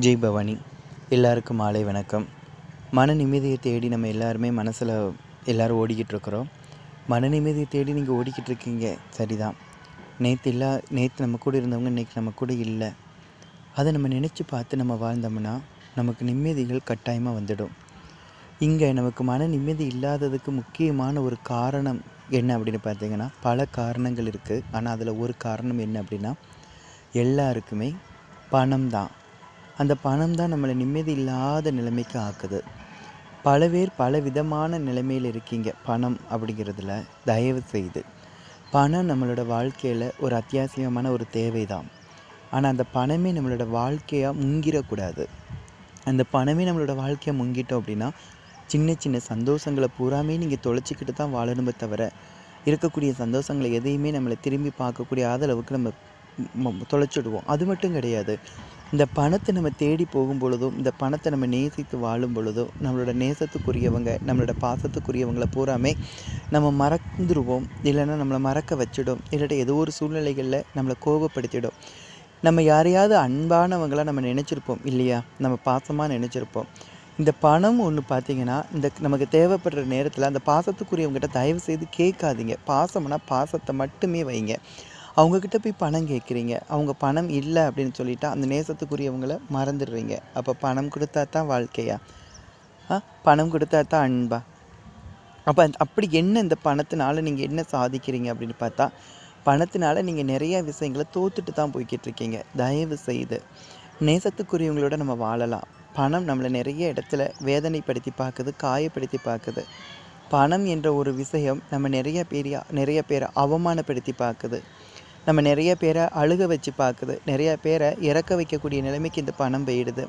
ஜெய் பவானி. எல்லாருக்கும் மாலை வணக்கம். மன நிம்மதியை தேடி நம்ம எல்லாருமே மனசில் எல்லோரும் ஓடிக்கிட்டு இருக்கிறோம். மன நிம்மதியை தேடி நீங்கள் ஓடிக்கிட்டு இருக்கீங்க. சரிதான். நேற்று இல்லா நேற்று நம்ம கூட இருந்தவங்க இன்றைக்கி நம்ம கூட இல்லை. அதை நம்ம நினச்சி பார்த்து நம்ம வாழ்ந்தோம்னா நமக்கு நிம்மதிகள் கட்டாயமாக வந்துடும். இங்கே நமக்கு மன நிம்மதி இல்லாததுக்கு முக்கியமான ஒரு காரணம் என்ன அப்படின்னு பார்த்தீங்கன்னா பல காரணங்கள் இருக்குது ஆனால் அதில் ஒரு காரணம் என்ன அப்படின்னா எல்லாருக்குமே பணம் தான். அந்த பணம் தான் நம்மளை நிம்மதி இல்லாத நிலைமைக்கு ஆக்குது. பல பேர் பல விதமான நிலைமையில் இருக்கீங்க பணம் அப்படிங்கிறதுல. தயவு செய்து. பணம் நம்மளோட வாழ்க்கையில் ஒரு அத்தியாவசியமான ஒரு தேவை தான் ஆனால் அந்த பணமே நம்மளோட வாழ்க்கையாக முங்கிடக்கூடாது. அந்த பணமே நம்மளோட வாழ்க்கையை முங்கிட்டோம் அப்படின்னா சின்ன சின்ன சந்தோஷங்களை பூராமே நீங்கள் தொலைச்சிக்கிட்டு தான் வாழணுமே தவிர இருக்கக்கூடிய சந்தோஷங்களை எதையுமே நம்மளை திரும்பி பார்க்கக்கூடிய அளவுக்கு நம்ம தொலைச்சிடுவோம். அது மட்டும் கிடையாது. இந்த பணத்தை நம்ம தேடி போகும் பொழுதும் இந்த பணத்தை நம்ம நேசித்து வாழும் பொழுதும் நம்மளோட நேசத்துக்குரியவங்க நம்மளோட பாசத்துக்குரியவங்களை பூராமே நம்ம மறந்துடுவோம் இல்லைன்னா நம்மளை மறக்க வச்சிடும். இல்லாட்ட ஏதோ ஒரு சூழ்நிலைகளில் நம்மளை கோபப்படுத்திடும். நம்ம யாரையாவது அன்பானவங்களாக நம்ம நினச்சிருப்போம் இல்லையா? நம்ம பாசமாக நினச்சிருப்போம். இந்த பணம் ஒன்று பார்த்தீங்கன்னா இந்த நமக்கு தேவைப்படுற நேரத்தில் அந்த பாசத்துக்குரியவங்ககிட்ட தயவு செய்து கேட்காதீங்க. பாசம்னா பாசத்தை மட்டுமே வைங்க. அவங்கக்கிட்ட போய் பணம் கேட்குறீங்க. அவங்க பணம் இல்லை அப்படின்னு சொல்லிட்டா அந்த நேசத்துக்குரியவங்களை மறந்துடுறீங்க. அப்போ பணம் கொடுத்தா தான் வாழ்க்கையா? ஆ பணம் கொடுத்தா தான் அன்பா? அப்போ அப்படி என்ன இந்த பணத்தினால நீங்கள் என்ன சாதிக்கிறீங்க அப்படின்னு பார்த்தா பணத்தினால நீங்கள் நிறைய விஷயங்களை தோத்துட்டு தான் போய்கிட்டு இருக்கீங்க. தயவு செய்து நேசத்துக்குரியவங்களோட நம்ம வாழலாம். பணம் நம்மளை நிறைய இடத்துல வேதனைப்படுத்தி பார்க்குது காயப்படுத்தி பார்க்குது. பணம் என்ற ஒரு விஷயம் நம்ம நிறைய பேரையா நிறைய பேரை அவமானப்படுத்தி பார்க்குது. நம்ம நிறைய பேரை அழுக வச்சு பார்க்குது. நிறைய பேரை இறக்க வைக்கக்கூடிய நிலைமைக்கு இந்த பணம் போயிடுது.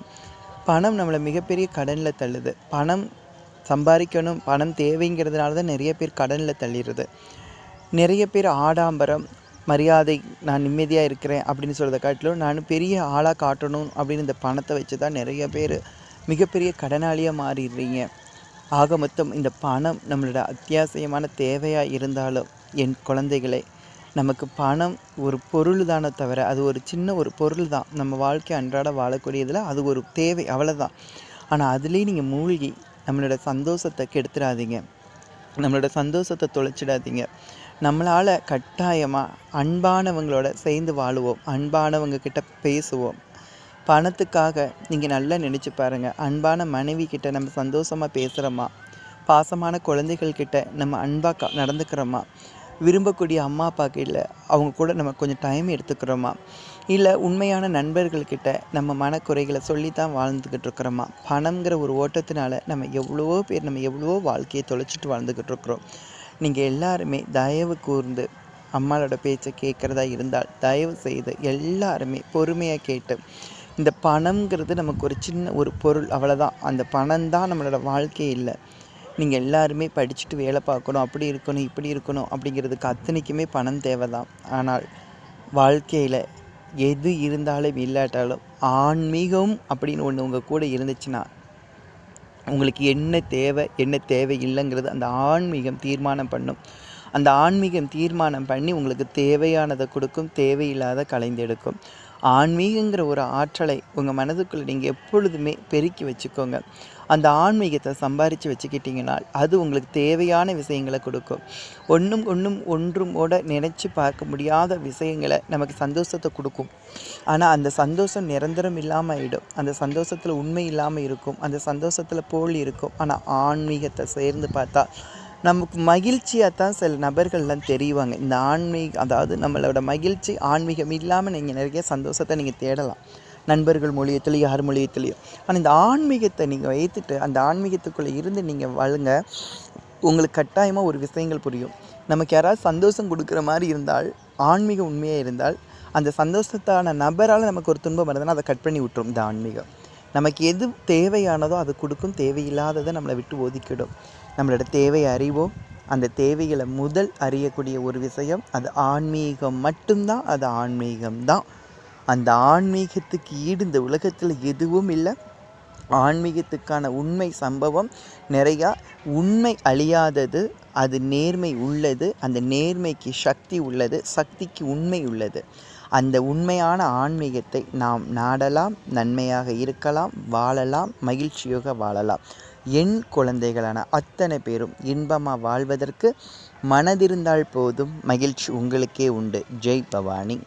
பணம் நம்மளை மிகப்பெரிய கடனில் தள்ளுது. பணம் சம்பாதிக்கணும் பணம் தேவைங்கிறதுனால தான் நிறைய பேர் கடனில் தள்ளிடுது நிறைய பேர் ஆடாம்பரம் மரியாதை நான் நிம்மதியாக இருக்கிறேன் அப்படின்னு சொல்கிறத காட்டிலும் நான் பெரிய ஆளாக காட்டணும் அப்படின்னு இந்த பணத்தை வச்சு தான் நிறைய பேர் மிகப்பெரிய கடனாளியாக மாறிடுறீங்க. ஆக மொத்தம் இந்த பணம் நம்மளோட அத்தியாவசியமான தேவையாக இருந்தாலும் என் குழந்தைகளை நமக்கு பணம் ஒரு பொருள் தானே தவிர அது ஒரு சின்ன ஒரு பொருள் தான் நம்ம வாழ்க்கை அன்றாட வாழக்கூடியதில் அது ஒரு தேவை அவ்வளோதான் ஆனால் அதுலேயும் நீங்கள் மூழ்கி நம்மளோட சந்தோஷத்தை கெடுத்துடாதீங்க நம்மளோட சந்தோஷத்தை தொலைச்சிடாதீங்க. நம்மளால் கட்டாயமாக அன்பானவங்களோட சேர்ந்து வாழுவோம். அன்பானவங்க கிட்ட பேசுவோம். பணத்துக்காக நீங்கள் நல்லா நினச்சி பாருங்கள் அன்பான மனைவி கிட்ட நம்ம சந்தோஷமாக பேசுகிறோமா பாசமான குழந்தைகள்கிட்ட நம்ம அன்பாக நடந்துக்கிறோமா? விரும்பக்கூடிய அம்மா அப்பா கிட்ட அவங்க கூட நம்ம கொஞ்சம் டைம் எடுத்துக்கிறோமா? இல்லை உண்மையான நண்பர்கள்கிட்ட நம்ம மனக்குறைகளை சொல்லி தான் வாழ்ந்துக்கிட்டு இருக்கிறோமா? பணங்கிற ஒரு ஓட்டத்தினால நம்ம எவ்வளவோ பேர் நம்ம எவ்வளவோ வாழ்க்கையை தொலைச்சிட்டு வாழ்ந்துக்கிட்டு இருக்கிறோம். நீங்கள் எல்லாருமே தயவு கூர்ந்து அம்மாவோட பேச்சை கேட்குறதா இருந்தால் தயவு செய்து எல்லாருமே பொறுமையாக கேட்டு இந்த பணம்ங்கிறது நமக்கு ஒரு சின்ன ஒரு பொருள் அவ்வளோதான் அந்த பணம் தான் நம்மளோட வாழ்க்கை இல்லை. நீங்கள் எல்லாருமே படிச்சுட்டு வேலை பார்க்கணும் அப்படி இருக்கணும் இப்படி இருக்கணும் அப்படிங்கிறதுக்கு அத்தனைக்குமே பணம் தேவை தான் ஆனால் வாழ்க்கையில் எது இருந்தாலும் இல்லாட்டாலும் ஆன்மீகம் அப்படின்னு ஒன்று உங்கள் கூட இருந்துச்சுன்னா உங்களுக்கு என்ன தேவை என்ன தேவை இல்லைங்கிறது அந்த ஆன்மீகம் தீர்மானம் பண்ணும். அந்த ஆன்மீகம் தீர்மானம் பண்ணி உங்களுக்கு தேவையானதை கொடுக்கும் தேவையில்லாத கலைந்தெடுக்கும் ஆன்மீகங்கிற ஒரு ஆற்றலை உங்கள் மனதுக்குள்ளே நீங்கள் எப்பொழுதுமே பெருக்கி வச்சுக்கோங்க. அந்த ஆன்மீகத்தை சம்பாரித்து வச்சுக்கிட்டிங்கன்னா அது உங்களுக்கு தேவையான விஷயங்களை கொடுக்கும். ஒன்றும் ஒன்றும் ஒன்றும் கூட நினச்சி பார்க்க முடியாத விஷயங்களை நமக்கு சந்தோஷத்தை கொடுக்கும். ஆனால் அந்த சந்தோஷம் நிரந்தரம் இல்லாமல் ஆகிடும் அந்த சந்தோஷத்தில் உண்மை இல்லாமல் இருக்கும். அந்த சந்தோஷத்தில் போல் இருக்கும். ஆனால் ஆன்மீகத்தை சேர்ந்து பார்த்தா நமக்கு மகிழ்ச்சியாக தான் சில நபர்கள்லாம் தெரிவாங்க. இந்த ஆன்மீக அதாவது நம்மளோட மகிழ்ச்சி ஆன்மீகம் இல்லாமல் நீங்கள் நிறைய சந்தோஷத்தை நீங்கள் தேடலாம். நண்பர்கள் மூலியத்துலேயும் யார் மூலியத்துலேயும் ஆனால் இந்த ஆன்மீகத்தை நீங்கள் வைத்துட்டு அந்த ஆன்மீகத்துக்குள்ளே இருந்து நீங்கள் வழங்க. உங்களுக்கு கட்டாயமாக ஒரு விஷயங்கள் புரியும். நமக்கு யாராவது சந்தோஷம் கொடுக்குற மாதிரி இருந்தால் ஆன்மீக உண்மையாக இருந்தால் அந்த சந்தோஷத்தான நபரால் நமக்கு ஒரு துன்பம் வருதுன்னா அதை கட் பண்ணி விட்டுரும் இந்த ஆன்மீகம். நமக்கு எது தேவையானதோ அது கொடுக்கும். தேவையில்லாததை நம்மளை விட்டு ஒதுக்கிடும். நம்மளோட தேவையை அறிவோம். அந்த தேவைகளை முதல் அறியக்கூடிய ஒரு விஷயம் அது ஆன்மீகம் மட்டும்தான். அது ஆன்மீகம் தான் அந்த ஆன்மீகத்துக்கு ஈடு இந்த உலகத்தில் எதுவும் இல்லை. ஆன்மீகத்துக்கான உண்மை சம்பவம் நிறையா. உண்மை அழியாதது அது நேர்மை உள்ளது. அந்த நேர்மைக்கு சக்தி உள்ளது சக்திக்கு உண்மை உள்ளது. அந்த உண்மையான ஆன்மீகத்தை நாம் நாடலாம் நன்மையாக இருக்கலாம் வாழலாம் மகிழ்ச்சியாக வாழலாம். என் குழந்தைகளான அத்தனை பேரும் இன்பமாக வாழ்வதற்கு மனதிருந்தால் போதும் மகிழ்ச்சி உங்களுக்கே உண்டு. ஜெய் பவானி.